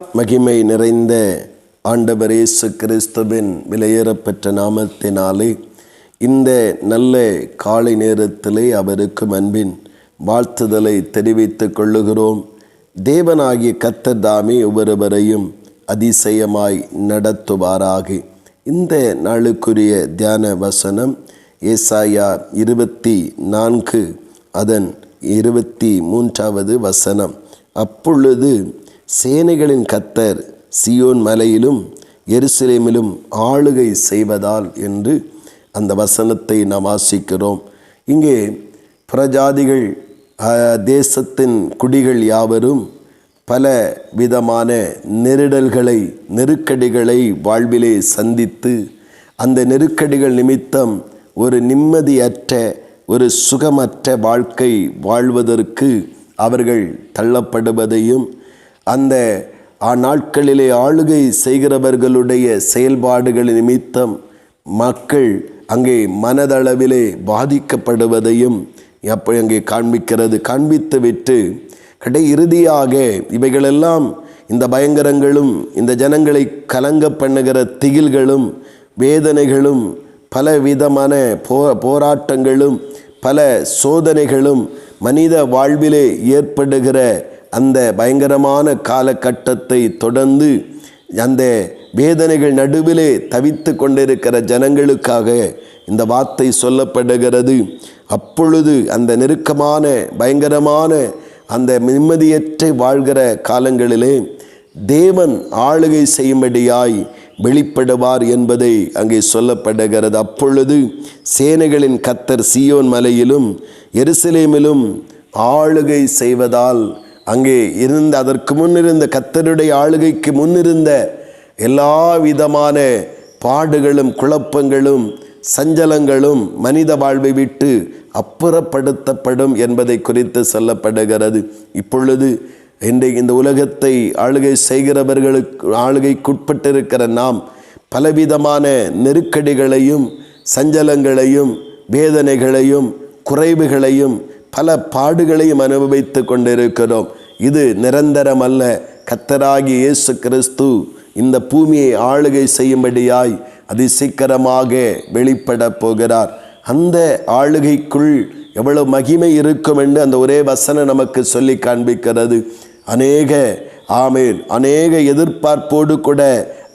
மகிமை நிறைந்த ஆண்டவர் இயேசு கிறிஸ்துவின் விலையேறப்பெற்ற நாமத்தினாலே இந்த நல்ல காலை நேரத்திலே அவருக்கு அன்பின் வாழ்த்துதலை தெரிவித்துக் கொள்ளுகிறோம். தேவனாகிய கர்த்தர் தாமே ஒவ்வொருவரையும் அதிசயமாய் நடத்துவாராக. இந்த நாளுக்குரிய தியான வசனம் ஏசாயா இருபத்தி நான்கு அதன் இருபத்தி மூன்றாவது வசனம். அப்பொழுது சேனைகளின் கத்தர் சியோன் மலையிலும் எருசலேமிலும் ஆளுகை செய்வதால் என்று அந்த வசனத்தை நாம் வாசிக்கிறோம். இங்கே பிரஜாதிகள் தேசத்தின் குடிகள் யாவரும் பல விதமான நெருடல்களை நெருக்கடிகளை வாழ்விலே சந்தித்து அந்த நெருக்கடிகள் நிமித்தம் ஒரு நிம்மதியற்ற ஒரு சுகமற்ற வாழ்க்கை வாழ்வதற்கு அவர்கள் தள்ளப்படுவதையும் அந்த ஆ- நாட்களிலே ஆளுகை செய்கிறவர்களுடைய செயல்பாடுகள் நிமித்தம் மக்கள் அங்கே மனதளவிலே பாதிக்கப்படுவதையும் அப்போ அங்கே காண்பிக்கிறது. காண்பித்து விட்டு கடை இறுதியாக இவைகளெல்லாம் இந்த பயங்கரங்களும் இந்த ஜனங்களை கலங்க பண்ணுகிற திகில்களும் வேதனைகளும் பல விதமான போ போராட்டங்களும் பல சோதனைகளும் மனித வாழ்விலே ஏற்படுகிற அந்த பயங்கரமான காலகட்டத்தை தொடர்ந்து அந்த வேதனைகள் நடுவிலே தவித்து கொண்டிருக்கிற ஜனங்களுக்காக இந்த வார்த்தை சொல்லப்படுகிறது. அப்பொழுது அந்த நெருக்கமான பயங்கரமான அந்த நிம்மதியற்றை வாழ்கிற காலங்களிலே தேவன் ஆளுகை செய்யும்படியாய் வெளிப்படுவார் என்பதை அங்கே சொல்லப்படுகிறது. அப்பொழுது சேனைகளின் கத்தர் சியோன் மலையிலும் எருசலேமிலும் ஆளுகை செய்வதால் அங்கே இருந்த அதற்கு முன்னிருந்த கத்தருடைய ஆளுகைக்கு முன்னிருந்த எல்லா விதமான பாடுகளும் குழப்பங்களும் சஞ்சலங்களும் மனித வாழ்வை விட்டு அப்புறப்படுத்தப்படும் என்பதை குறித்து சொல்லப்படுகிறது. இப்பொழுது இன்றைக்கு இந்த உலகத்தை ஆளுகை செய்கிறவர்களுக்கு ஆளுகைக்குட்பட்டிருக்கிற நாம் பலவிதமான நெருக்கடிகளையும் சஞ்சலங்களையும் வேதனைகளையும் குறைவுகளையும் பல பாடுகளையும் அனுபவித்து கொண்டிருக்கிறோம். இது நிரந்தரம் அல்ல கத்தராகி இயேசு கிறிஸ்து இந்த பூமியை ஆளுகை செய்யும்படியாய் அதி சீக்கிரமாக வெளிப்பட போகிறார். அந்த ஆளுகைக்குள் எவ்வளவு மகிமை இருக்கும் என்று அந்த ஒரே வசனம் நமக்கு சொல்லி காண்பிக்கிறது. அநேக ஆமேன். அநேக எதிர்பார்ப்போடு கூட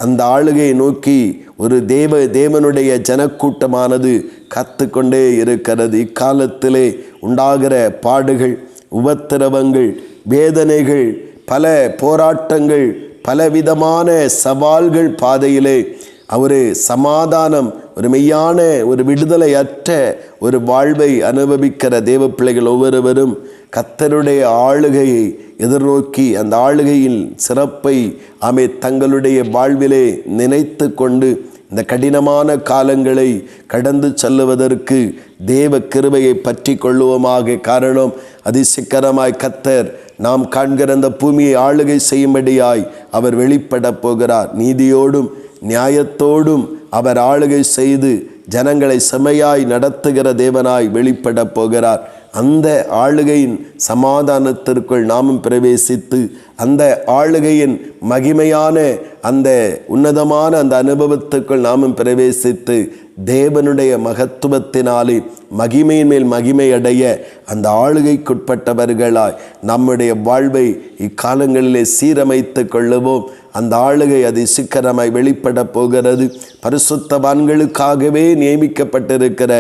அந்த ஆளுகையை நோக்கி ஒரு தேவ தேவனுடைய ஜனக்கூட்டமானது கத்துக்கொண்டே இருக்கிறது. இக்காலத்திலே உண்டாகிற பாடுகள் உபத்திரவங்கள் வேதனைகள் பல போராட்டங்கள் பலவிதமான சவால்கள் பாதையிலே ஒரு சமாதானம் ஒரு மெய்யான ஒரு விடுதலையற்ற ஒரு வாழ்வை அனுபவிக்கிற தேவ பிள்ளைகள் ஒவ்வொருவரும் கத்தருடைய ஆளுகையை எதிர்நோக்கி அந்த ஆளுகையின் சிறப்பை அமை தங்களுடைய வாழ்விலே நினைத்து கொண்டு இந்த கடினமான காலங்களை கடந்து செல்லுவதற்கு தேவ கிருபையை பற்றி கொள்ளுவோமாக காரணம் அதிசிக்கரமாய் கத்தர் நாம் காண்கிற அந்த பூமியை ஆளுகை செய்யும்படியாய் அவர் வெளிப்பட போகிறார். நீதியோடும் நியாயத்தோடும் அவர் ஆளுகை செய்து ஜனங்களை செமையாய் நடத்துகிற தேவனாய் வெளிப்பட போகிறார். அந்த ஆளுகையின் சமாதானத்திற்குள் நாமும் பிரவேசித்து அந்த ஆளுகையின் மகிமையான அந்த உன்னதமான அந்த அனுபவத்துக்குள் நாமும் பிரவேசித்து தேவனுடைய மகத்துவத்தினாலே மகிமையின் மேல் மகிமை அடைய அந்த ஆளுகைக்குட்பட்டவர்களாய் நம்முடைய வாழ்வை இக்காலங்களிலே சீரமைத்து கொள்ளுவோம். அந்த ஆளுகை அதி சிக்கரமாய் வெளிப்பட போகிறது. பரிசுத்தவான்களுக்காகவே நியமிக்கப்பட்டிருக்கிற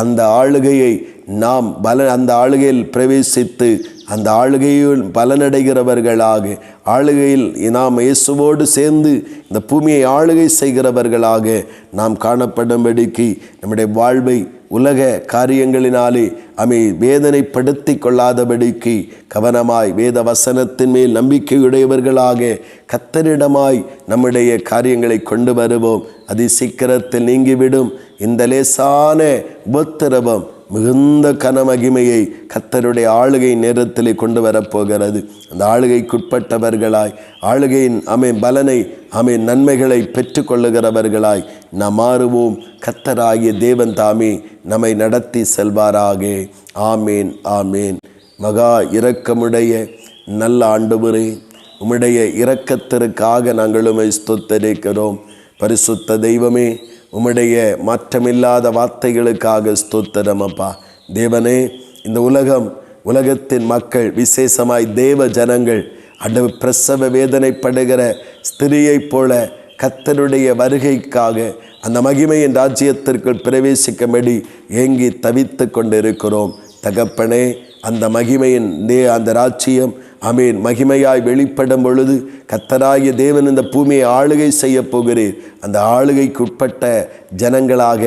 அந்த ஆளுகையை நாம் பல அந்த ஆளுகையில் பிரவேசித்து அந்த ஆளுகையில் பலனடைகிறவர்களாக ஆளுகையில் நாம் இயேசுவோடு சேர்ந்து இந்த பூமியை ஆளுகை செய்கிறவர்களாக நாம் காணப்படும்படிக்கு நம்முடைய வாழ்வை உலக காரியங்களினாலே அமை வேதனைப்படுத்தி கொள்ளாதபடிக்கு கவனமாய் வேத வசனத்தின் மேல் நம்பிக்கையுடையவர்களாக கத்தரிடமாய் நம்முடைய காரியங்களை கொண்டு வருவோம். அதி சீக்கிரத்தில் நீங்கிவிடும். இந்த லேசான உபத்திரவம் மிகுந்த கனமகிமையை கத்தருடைய ஆளுகை நேரத்திலே கொண்டு வரப்போகிறது. அந்த ஆளுகைக்குட்பட்டவர்களாய் ஆளுகையின் அமை பலனை அமை நன்மைகளை பெற்றுக்கொள்ளுகிறவர்களாய் நாம் மாறுவோம். கத்தராகிய தேவன் தாமே நம்மை நடத்தி செல்வாராக. ஆமேன் ஆமேன். மகா இரக்கமுடைய நல்ல ஆண்டவரே உம்முடைய இரக்கத்திற்காக நாங்கள் ஸ்துத்தரிக்கிறோம். பரிசுத்த தெய்வமே உம்முடைய மாற்றமில்லாத வார்த்தைகளுக்காக ஸ்தோத்திரம் அப்பா. தேவனே இந்த உலகம் உலகத்தின் மக்கள் விசேஷமாய் தேவ ஜனங்கள் அட பிரசவ வேதனைப்படுகிற ஸ்திரியைப் போல கத்தருடைய வருகைக்காக அந்த மகிமையின் ராஜ்யத்திற்குள் பிரவேசிக்கும்படி ஏங்கி தவித்து கொண்டிருக்கிறோம். தகப்பனே அந்த மகிமையின் தே அந்த ராஜ்யம் அமீன் மகிமையாய் வெளிப்படும் பொழுது கத்தராகிய தேவன் இந்த பூமியை ஆளுகை செய்ய போகிறீர். அந்த ஆளுகைக்கு உட்பட்ட ஜனங்களாக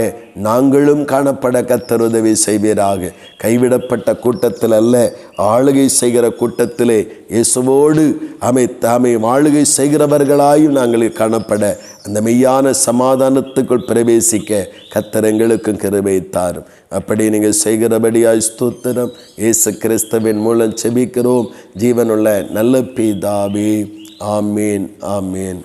நாங்களும் காணப்பட கத்தர் உதவி செய்வீராக. கைவிடப்பட்ட கூட்டத்தில் அல்ல ஆளுகை செய்கிற கூட்டத்திலே இயேசுவோடு அமை தாமே ஆளுகை செய்கிறவர்களாயும் நாங்கள் காணப்பட அந்த மெய்யான சமாதானத்துக்குள் பிரவேசிக்க கத்தர் எங்களுக்கும் அப்படி நீங்கள் செய்கிறபடியாய் ஸ்தோத்திரம். இயேசு கிறிஸ்தவின் மூலம் செபிக்கிறோம். ஜீவனுள்ள நல்ல பிதாவே. ஆமீன் ஆமீன்.